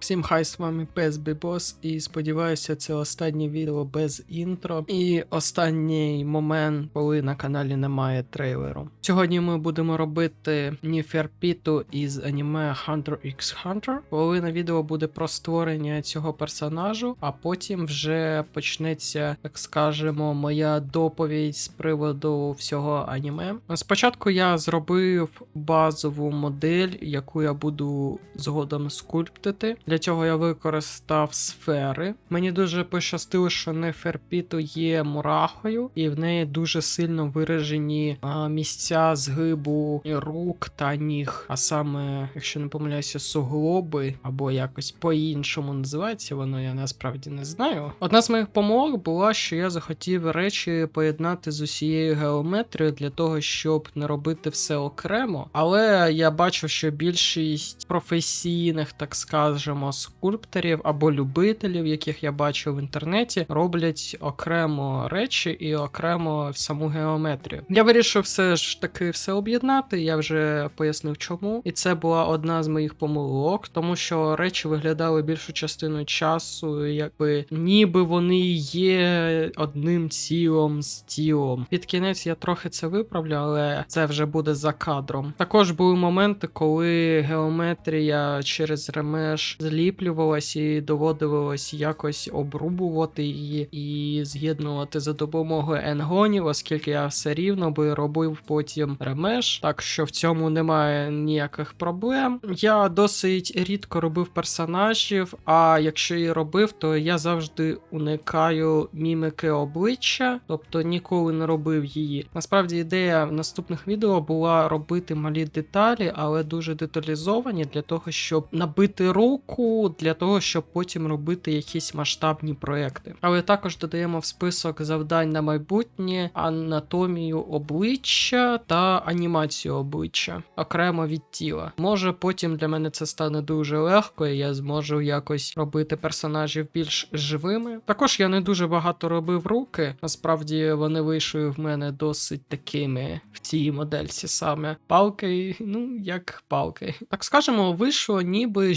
Всім хай з вами Пес Бібос, і сподіваюся, це останнє відео без інтро. І останній момент, коли на каналі немає трейлеру. Сьогодні ми будемо робити Ніферпіту із аніме Hunter x Hunter. Половина відео буде про створення цього персонажу, а потім вже почнеться, так скажемо, моя доповідь з приводу всього аніме. Спочатку я зробив базову модель, яку я буду згодом скульптити. Для цього я використав сфери. Мені дуже пощастило, що Неферпіту є мурахою, і в неї дуже сильно виражені а, місця згибу рук та ніг. А саме, якщо не помиляюся, суглоби або якось по-іншому називається воно, я насправді не знаю. Одна з моїх помилок була, що я захотів речі поєднати з усією геометрією для того, щоб не робити все окремо. Але я бачу, що більшість професійних, так скажемо, скульпторів або любителів, яких я бачив в інтернеті, роблять окремо речі і окремо саму геометрію. Я вирішив все ж таки все об'єднати. Я вже пояснив, чому. І це була одна з моїх помилок, тому що речі виглядали більшу частину часу, якби ніби вони є одним цілом з тілом. Під кінець я трохи це виправлю, але це вже буде за кадром. Також були моменти, коли геометрія через ремеш зліплювалась і доводилось якось обрубувати її і з'єднувати за допомогою енгонів, оскільки я все рівно би робив потім ремеш, так що в цьому немає ніяких проблем. Я досить рідко робив персонажів, а якщо і робив, то я завжди уникаю мімики обличчя, тобто ніколи не робив її. Насправді ідея в наступних відео була робити малі деталі, але дуже деталізовані для того, щоб набити руку, для того, щоб потім робити якісь масштабні проекти. Але також додаємо в список завдань на майбутнє анатомію обличчя та анімацію обличчя окремо від тіла. Може, потім для мене це стане дуже легко, і я зможу якось робити персонажів більш живими. Також я не дуже багато робив руки. Насправді вони вийшли в мене досить такими в цій модельці саме палки, ну як палки. Так скажемо, вийшло ніби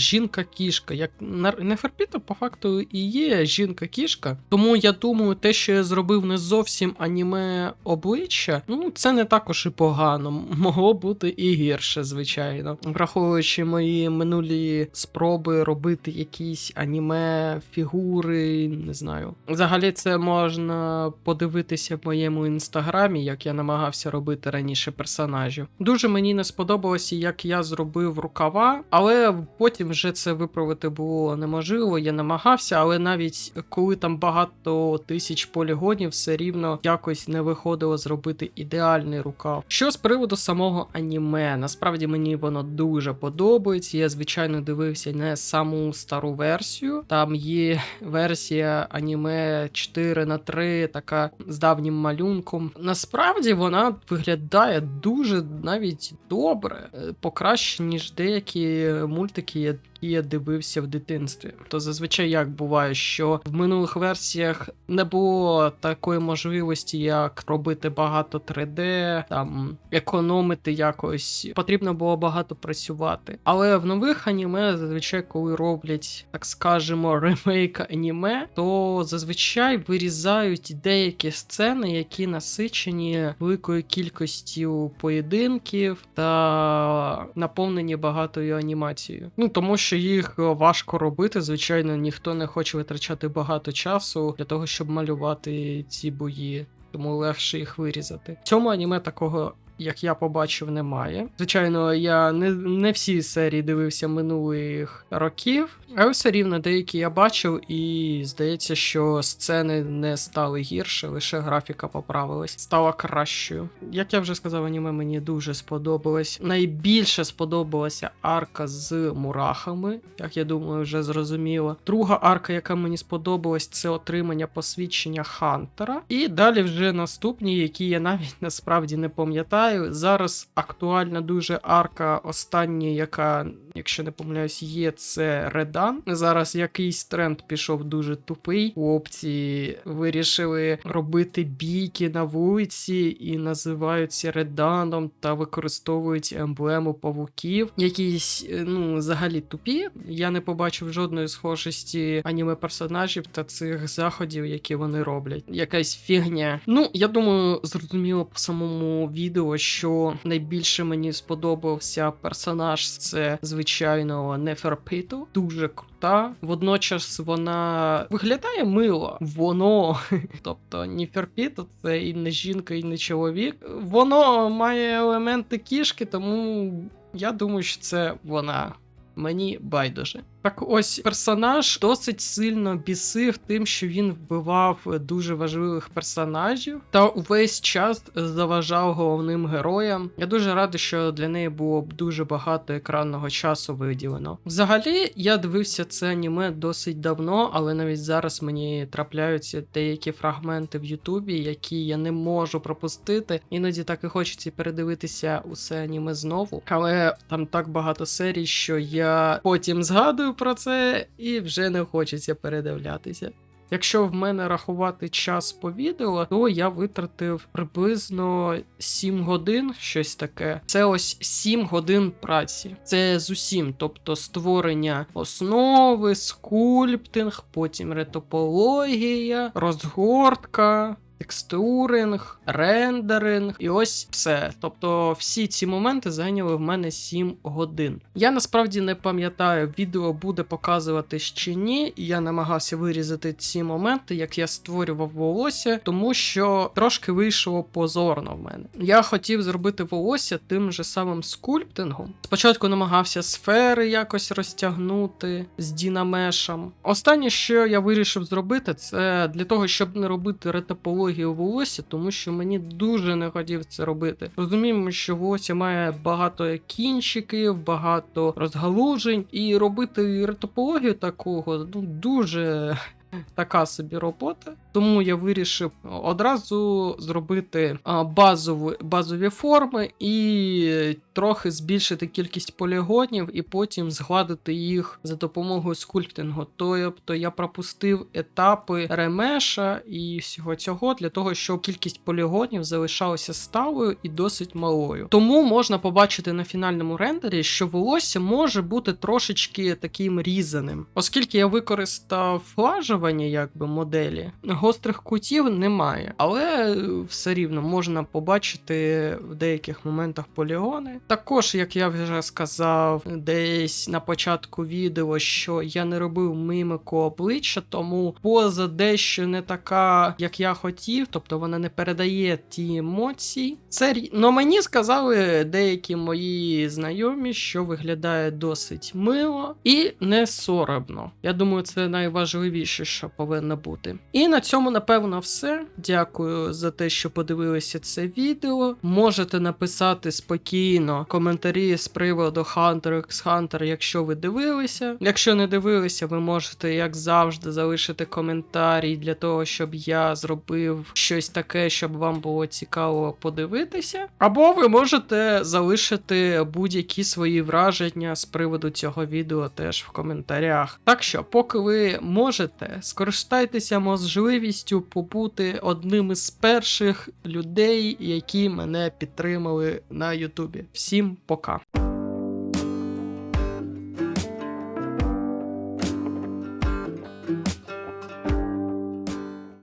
жінка-кішка. Як Неферпіта по факту і є жінка-кішка. Тому я думаю, те, що я зробив не зовсім аніме обличчя, ну це не також і погано. Могло бути і гірше, звичайно. Враховуючи мої минулі спроби робити якісь аніме фігури, не знаю. Взагалі, це можна подивитися в моєму інстаграмі, як я намагався робити раніше персонажів. Дуже мені не сподобалося, як я зробив рукава, але потім вже це виправити було неможливо. Я намагався, але навіть коли там багато тисяч полігонів, все рівно якось не виходило зробити ідеальний рукав. Що з приводу самого аніме, насправді мені воно дуже подобається. Я звичайно дивився не саму стару версію. Там є версія аніме 4 на 3 така з давнім малюнком. Насправді вона виглядає дуже навіть добре, е, покраще ніж деякі мультики. Які я дивився в дитинстві. То зазвичай як буває, що в минулих версіях не було такої можливості, як робити багато 3D, там економити якось. Потрібно було багато працювати. Але в нових аніме, зазвичай, коли роблять, так скажемо, ремейк аніме, то зазвичай вирізають деякі сцени, які насичені великою кількістю поєдинків та наповнені багатою анімацією. Ну тому що їх важко робити. Звичайно, ніхто не хоче витрачати багато часу для того, щоб малювати ці бої. Тому легше їх вирізати. В цьому аніме такого як я побачив, немає. Звичайно, я не не всі серії дивився минулих років, але все рівно деякі я бачив, і здається, що сцени не стали гірше, лише графіка поправилась, стала кращою. Як я вже сказав, аніме мені дуже сподобалось. Найбільше сподобалася арка з мурахами, як я думаю, вже зрозуміло. Друга арка, яка мені сподобалась, це отримання посвідчення Хантера. І далі вже наступні, які я навіть насправді не пам'ятаю пам'ятаю, зараз актуальна дуже арка остання, яка, якщо не помиляюсь, є це Редан. Зараз якийсь тренд пішов дуже тупий. Хлопці вирішили робити бійки на вулиці і називаються Реданом та використовують емблему павуків. Якісь, ну, взагалі тупі. Я не побачив жодної схожості аніме персонажів та цих заходів, які вони роблять. Якась фігня. Ну, я думаю, зрозуміло по самому відео, що найбільше мені сподобався персонаж це звичайно Неферпиту. Дуже крута. Водночас вона виглядає мило. Воно, тобто Неферпиту це і не жінка, і не чоловік. Воно має елементи кішки, тому я думаю, що це вона. Мені байдуже. Так ось персонаж досить сильно бісив тим, що він вбивав дуже важливих персонажів та увесь час заважав головним героям. Я дуже радий, що для неї було б дуже багато екранного часу виділено. Взагалі, я дивився це аніме досить давно, але навіть зараз мені трапляються деякі фрагменти в Ютубі, які я не можу пропустити. Іноді так і хочеться передивитися усе аніме знову. Але там так багато серій, що я потім згадую про це і вже не хочеться передивлятися. Якщо в мене рахувати час по відео, то я витратив приблизно 7 годин, щось таке. Це ось 7 годин праці. Це з усім, тобто створення основи, скульптинг, потім ретопологія, розгортка. Текстуринг, рендеринг, і ось все. Тобто всі ці моменти зайняли в мене 7 годин. Я насправді не пам'ятаю, відео буде показуватись чи ні. Я намагався вирізати ці моменти, як я створював волосся, тому що трошки вийшло позорно в мене. Я хотів зробити волосся тим же самим скульптингом. Спочатку намагався сфери якось розтягнути з дінамешем. Останнє, що я вирішив зробити, це для того, щоб не робити ретопологію волосся, тому що мені дуже не хотів це робити. Розуміємо, що волосся має багато кінчиків, багато розгалужень, і робити ретопологію такого ну дуже. Така собі робота, тому я вирішив одразу зробити базову, базові форми і трохи збільшити кількість полігонів, і потім згладити їх за допомогою скульптингу. Тобто я пропустив етапи ремеша і всього цього для того, щоб кількість полігонів залишалася сталою і досить малою. Тому можна побачити на фінальному рендері, що волосся може бути трошечки таким різаним, оскільки я використав флажевання якби моделі. Гострих кутів немає, але все рівно можна побачити в деяких моментах полігони. Також, як я вже сказав, десь на початку відео, що я не робив мимику обличчя, тому поза дещо не така, як я хотів, тобто вона не передає ті емоції. Це Но мені сказали деякі мої знайомі, що виглядає досить мило і не соромно. Я думаю, це найважливіше, що повинно бути. І на цьому, напевно, все. Дякую за те, що подивилися це відео. Можете написати спокійно коментарі з приводу Hunter x Hunter, якщо ви дивилися. Якщо не дивилися, ви можете, як завжди, залишити коментарі для того, щоб я зробив щось таке, щоб вам було цікаво подивитися. Або ви можете залишити будь-які свої враження з приводу цього відео теж в коментарях. Так що, поки ви можете, скористайтеся можливістю побути одним із перших людей, які мене підтримали на Ютубі. Всім пока!